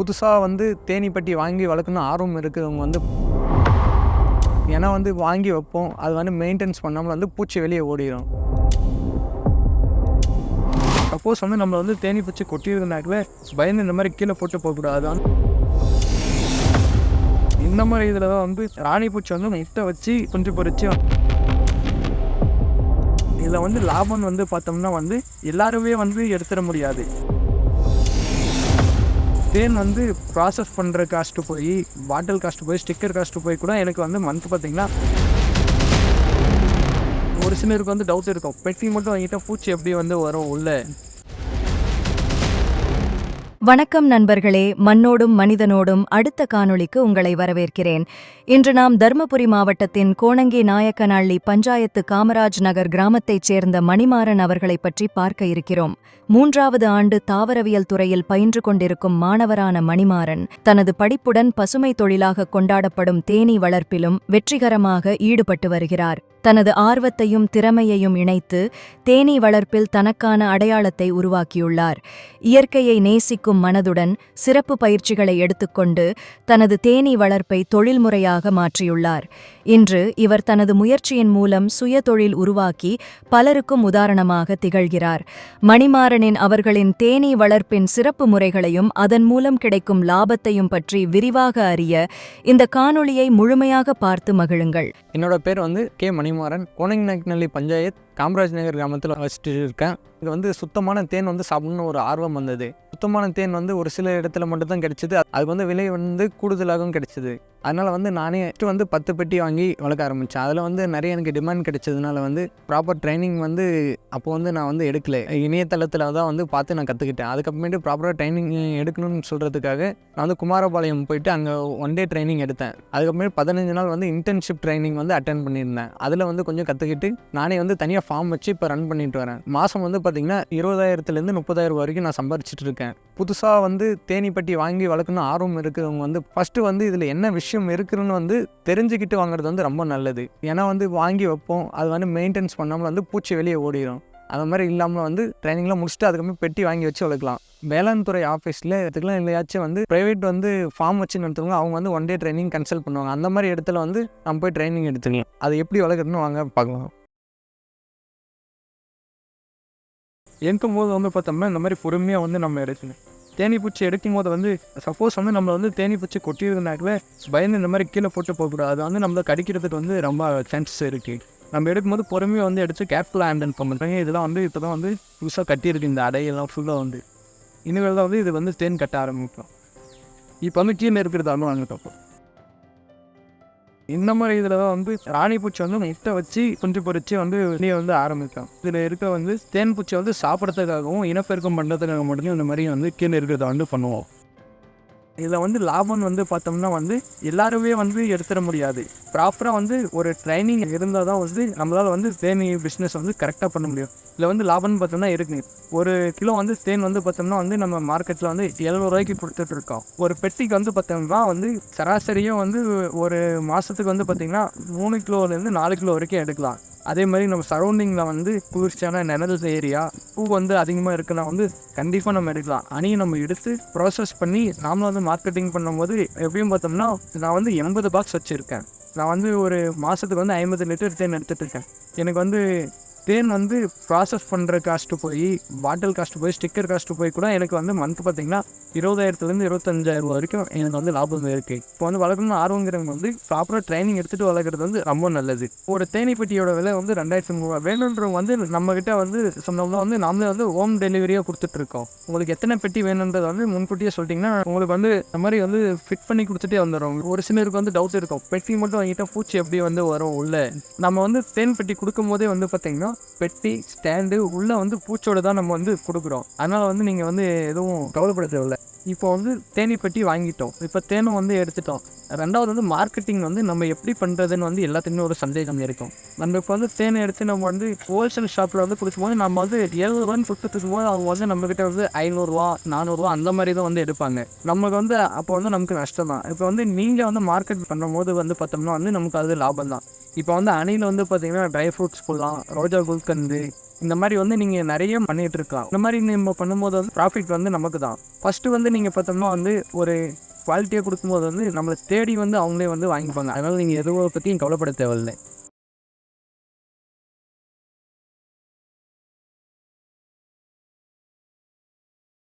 புதுசாக வந்து தேனீப்பட்டி வாங்கி வளர்க்கணும் ஆர்வம் இருக்கிறவங்க வந்து ஏன்னா வந்து வாங்கி வைப்போம். அது வந்து மெயின்டெனன்ஸ் பண்ணாமல் வந்து பூச்சி வெளியே ஓடிடும் சப்போஸ் வந்து நம்மளை வந்து தேனி பூச்சி கொட்டியிருந்தாக்கவே பயந்து இந்த மாதிரி கீழே போட்டு போகக்கூடாது. இந்த மாதிரி இதில் தான் வந்து ராணி பூச்சி வந்து முட்டை வச்சு குஞ்சு பொறிச்சு இதில் வந்து லாபம் வந்து பார்த்தோம்னா வந்து எல்லாருமே வந்து எடுத்துட முடியாது. தேன் வந்து ப்ராசஸ் பண்ணுற காஸ்ட்டு போய் பாட்டில் காஸ்ட்டு போய் ஸ்டிக்கர் காஸ்ட்டு போய் கூட எனக்கு வந்து மந்த் பார்த்தீங்கன்னா ஒரு சிலருக்கு வந்து டவுட் இருக்கும். பெட்டி மட்டும் வாங்கிட்டால் பூச்சி எப்படி வந்து வரும் உள்ள. வணக்கம் நண்பர்களே மண்ணோடும் மனிதனோடும் அடுத்த காணொளிக்கு உங்களை வரவேற்கிறேன். இன்று நாம் தர்மபுரி மாவட்டத்தின் கோணங்கி நாயக்கனஹள்ளி பஞ்சாயத்து காமராஜ் நகர் கிராமத்தைச் சேர்ந்த மணிமாறன் அவர்களைப் பற்றி பார்க்க இருக்கிறோம். மூன்றாவது ஆண்டு தாவரவியல் துறையில் பயின்று கொண்டிருக்கும் மாணவரான மணிமாறன் தனது படிப்புடன் பசுமை தொழிலாக கொண்டாடப்படும் தேனீ வளர்ப்பிலும் வெற்றிகரமாக ஈடுபட்டு வருகிறார். தனது ஆர்வத்தையும் திறமையையும் இணைத்து தேனீ வளர்ப்பில் தனக்கான அடையாளத்தை உருவாக்கியுள்ளார். இயற்கையை நேசிக்கும் மனதுடன் சிறப்பு பயிற்சிகளை எடுத்துக்கொண்டு தனது தேனீ வளர்ப்பை தொழில்முறையாக மாற்றியுள்ளார். இன்று இவர் தனது முயற்சியின் மூலம் சுயதொழில் உருவாக்கி பலருக்கும் உதாரணமாக திகழ்கிறார். மணிமாறனின் அவர்களின் தேனீ வளர்ப்பின் சிறப்பு முறைகளையும் அதன் மூலம் கிடைக்கும் லாபத்தையும் பற்றி விரிவாக அறிய இந்த காணொளியை முழுமையாக பார்த்து மகிழுங்கள். என்னோட பேர் வந்து கே மணிமாறன் கோனங்கநல்லி பஞ்சாயத் காமராஜ் நகர் கிராமத்தில் வச்சுட்டு இருக்கேன் இது வந்து சுத்தமான தேன் வந்து சாப்பிடணும்னு ஒரு ஆர்வம் வந்தது. சுத்தமான தேன் வந்து ஒரு சில இடத்துல மட்டும் தான் கிடைச்சிது. அது வந்து விலை வந்து கூடுதலாகவும் கிடைச்சிது. அதனால் வந்து நானே ஃபஸ்ட்டு வந்து பத்து பெட்டி வாங்கி வளர்க்க ஆரம்பித்தேன் அதில் வந்து நிறைய எனக்கு டிமாண்ட் கிடைச்சதுனால வந்து ப்ராப்பர் ட்ரைனிங் வந்து அப்போ வந்து நான் வந்து எடுக்கல. இணையதளத்தில் தான் வந்து பார்த்து நான் கற்றுக்கிட்டேன் அதுக்கப்புறமேட்டு ப்ராப்பராக ட்ரைனிங் எடுக்கணும்னு சொல்கிறதுக்காக நான் வந்து குமாரபாளையம் போயிட்டு அங்கே ஒன் டே ட்ரைனிங் எடுத்தேன். அதுக்கப்புறமேட்டு பதினஞ்சு நாள் வந்து இன்டர்ன்ஷிப் ட்ரைனிங் வந்து அட்டன் பண்ணியிருந்தேன். அதில் வந்து கொஞ்சம் கற்றுக்கிட்டு நானே வந்து தனியாக ஃபார்ம் வச்சு இப்போ ரன் பண்ணிட்டு வரேன். மாதம் வந்து பார்த்திங்கன்னா இருபதாயிரத்துலேருந்து முப்பதாயிரம் வரைக்கும் நான் சம்பாரிச்சிட்டு இருக்கேன். புதுசாக வந்து தேனீப்பட்டி வாங்கி வளர்க்கணும் ஆர்வம் இருக்கிறவங்க வந்து ஃபஸ்ட்டு வந்து இதில் என்ன விஷயம் விஷயம் இருக்குதுன்னு வந்து தெரிஞ்சுக்கிட்டு வாங்குறது வந்து ரொம்ப நல்லது. ஏன்னா வந்து வாங்கி வைப்போம் அது வந்து மெயின்டெனன்ஸ் பண்ணாமல் வந்து பூச்சி வெளியே ஓடிடும் அது மாதிரி இல்லாமல் வந்து ட்ரைனிங்லாம் முடிச்சுட்டு அதுக்கப்புறம் பெட்டி வாங்கி வச்சு வளர்க்கலாம். வேளாண் துறை ஆஃபீஸில் இதுக்கெல்லாம் இல்லையாச்சும் வந்து ப்ரைவேட் வந்து ஃபார்ம் வச்சு நடத்துவாங்க அவங்க வந்து ஒன் டே ட்ரைனிங் கன்சல்ட் பண்ணுவாங்க. அந்த மாதிரி இடத்துல வந்து நம்ம போய் ட்ரைனிங் எடுத்துக்கலாம். அது எப்படி வளர்க்குறதுன்னு வாங்க பார்க்கலாம். எடுக்கும் போது வந்து பார்த்தோம்னா இந்த மாதிரி பொறுமையாக வந்து நம்ம எடுக்கணும் தேனி பூச்சி எடுக்கும் போது வந்து சப்போஸ் வந்து நம்மளை வந்து தேனி பூச்சி கொட்டியிருந்தாக்கவே பயந்து இந்த மாதிரி கீழே போட்டு போகக்கூடாது. அது வந்து நம்மளை கடிக்கிறதுக்கு வந்து ரொம்ப சான்சஸ் இருக்குது நம்ம எடுக்கும்போது பொறுமையாக வந்து எடுத்து கேர்ஃபுல்லாக ஹேண்டில் பண்ணுறாங்க இதெல்லாம் வந்து இப்போ தான் வந்து புதுசாக கட்டியிருக்கு இந்த அடையெல்லாம் ஃபுல்லாக வந்து. இனிமேல் தான் வந்து இது வந்து தேன் கட்ட ஆரம்பிக்கும். இப்போ வந்து கீழே இருக்கிறதாலும் நாங்கள் தப்போம் இந்த மாதிரி இதில் தான் வந்து ராணி பூச்சி வந்து முட்டை வச்சு குஞ்சு பொறிச்சு வந்து வெளியே வந்து ஆரம்பிக்கும். இதில் இருக்க வந்து தேன் பூச்சி வந்து சாப்பிட்றதுக்காகவும் இனப்பெருக்கம் பண்ணுறதுக்காக மட்டும் இந்த மாதிரி வந்து கீழே இருக்கிறத வந்து பண்ணுவோம். இதில் வந்து லாபம் வந்து பார்த்தோம்னா வந்து எல்லாருமே வந்து எடுத்துட முடியாது. ப்ராப்பராக வந்து ஒரு ட்ரைனிங் இருந்தால் தான் வந்து நம்மளால் வந்து தேனி பிஸ்னஸ் வந்து கரெக்டாக பண்ண முடியும். இதில் வந்து லாபம்னு பார்த்தோம்னா இருக்குது ஒரு கிலோ வந்து தேன் வந்து பார்த்தோம்னா வந்து நம்ம மார்க்கெட்டில் வந்து எழுநூறுவாய்க்கு கொடுத்துட்ருக்கோம் ஒரு பெட்டிக்கு வந்து பார்த்தோம்னா வந்து சராசரியும் வந்து ஒரு மாதத்துக்கு வந்து பார்த்திங்கன்னா மூணு கிலோலேருந்து நாலு கிலோ வரைக்கும் எடுக்கலாம். அதே மாதிரி நம்ம சரௌண்டிங்கில் வந்து குளிர்ச்சியான நிழல் ஏரியா பூ வந்து அதிகமாக இருக்குன்னா வந்து கண்டிப்பாக நம்ம எடுக்கலாம். அணியை நம்ம எடுத்து ப்ராசஸ் பண்ணி நாமளும் வந்து மார்க்கெட்டிங் பண்ணும்போது எப்படியும் பார்த்தோம்னா நான் வந்து எண்பது பாக்ஸ் வச்சுருக்கேன். நான் வந்து ஒரு மாதத்துக்கு வந்து ஐம்பது லிட்டர் தேன் எடுத்துகிட்டு இருக்கேன். எனக்கு வந்து தேன் வந்து ப்ராசஸ் பண்ணுற காஸ்ட்டு போய் பாட்டில் காஸ்ட்டு போய் ஸ்டிக்கர் காஸ்ட்டு போய் கூட எனக்கு வந்து மந்த் பார்த்தீங்கன்னா இருபதாயிரத்துலேருந்து இருபத்தஞ்சாயிரம் வரைக்கும் எனக்கு வந்து லாபம் இருக்குது இப்போ வந்து வளர்க்கணும்னு ஆர்வங்கிறவங்க வந்து ப்ராப்பராக ட்ரைனிங் எடுத்துகிட்டு வளர்க்குறது வந்து ரொம்ப நல்லது. ஒரு தேனிப்பட்டியோட விலை வந்து ரெண்டாயிரத்து ரூபா வேணுன்றவங்க வந்து நம்மக்கிட்ட வந்து சொன்னோம்னா வந்து நாமளே வந்து ஹோம் டெலிவரியாக கொடுத்துட்ருக்கோம். உங்களுக்கு எத்தனை பெட்டி வேணுன்றதை வந்து முன்கூட்டியே சொல்லிட்டிங்கன்னா உங்களுக்கு வந்து இந்த மாதிரி வந்து ஃபிட் பண்ணி கொடுத்துட்டே வந்துடும் ஒரு சிலருக்கு வந்து டவுட் இருக்கும். பெட்டி மட்டும் வாங்கிட்டா பூச்சி எப்படி வந்து வரும் உள்ள. நம்ம வந்து தேன் பெட்டி கொடுக்கும் போதே வந்து பார்த்தீங்கன்னா பெட்டி ஸ்டாண்டு உள்ளே வந்து பூச்சோடு தான் நம்ம வந்து கொடுக்குறோம். அதனால் வந்து நீங்கள் வந்து எதுவும் கவலைப்பட தேவையில்ல இப்போ வந்து தேனி பெட்டி வாங்கிட்டோம். இப்போ தேனும் வந்து எடுத்துட்டோம். ரெண்டாவது வந்து மார்க்கெட்டிங் வந்து நம்ம எப்படி பண்ணுறதுன்னு வந்து எல்லாத்துக்குமே ஒரு சந்தேகம் இருக்கும். நம்ம இப்போ வந்து தேனை எடுத்து நம்ம வந்து ஹோல்சேல் ஷாப்பில் வந்து கொடுக்கும்போது நம்ம வந்து எழுபதுரூவான்னு கொடுத்துட்டு போது அவங்க வந்து நம்மக்கிட்ட வந்து ஐநூறுரூவா நானூறுரூவா அந்த மாதிரி தான் வந்து எடுப்பாங்க. நமக்கு வந்து அப்போ வந்து நமக்கு நஷ்டம் தான். இப்போ வந்து நீங்கள் வந்து மார்க்கெட் பண்ணும்போது வந்து பார்த்தோம்னா வந்து நமக்கு அது லாபம் தான். இப்போ வந்து அணையில் வந்து பார்த்தீங்கன்னா ட்ரை ஃப்ரூட்ஸ் போடலாம் ரோஜா குல்கந்து இந்த மாதிரி வந்து நீங்கள் நிறைய பண்ணிகிட்டு இருக்கலாம். இந்த மாதிரி நம்ம பண்ணும்போது வந்து ப்ராஃபிட் வந்து நமக்கு தான் ஃபஸ்ட்டு வந்து நீங்கள் பார்த்தோம்னா வந்து ஒரு குவாலிட்டியாக கொடுக்கும்போது வந்து நம்மளை தேடி வந்து அவங்களே வந்து வாங்கிப்பாங்க. அதனால் நீங்கள் எதுவோ பற்றியும் கவலைப்பட தேவையில்லை.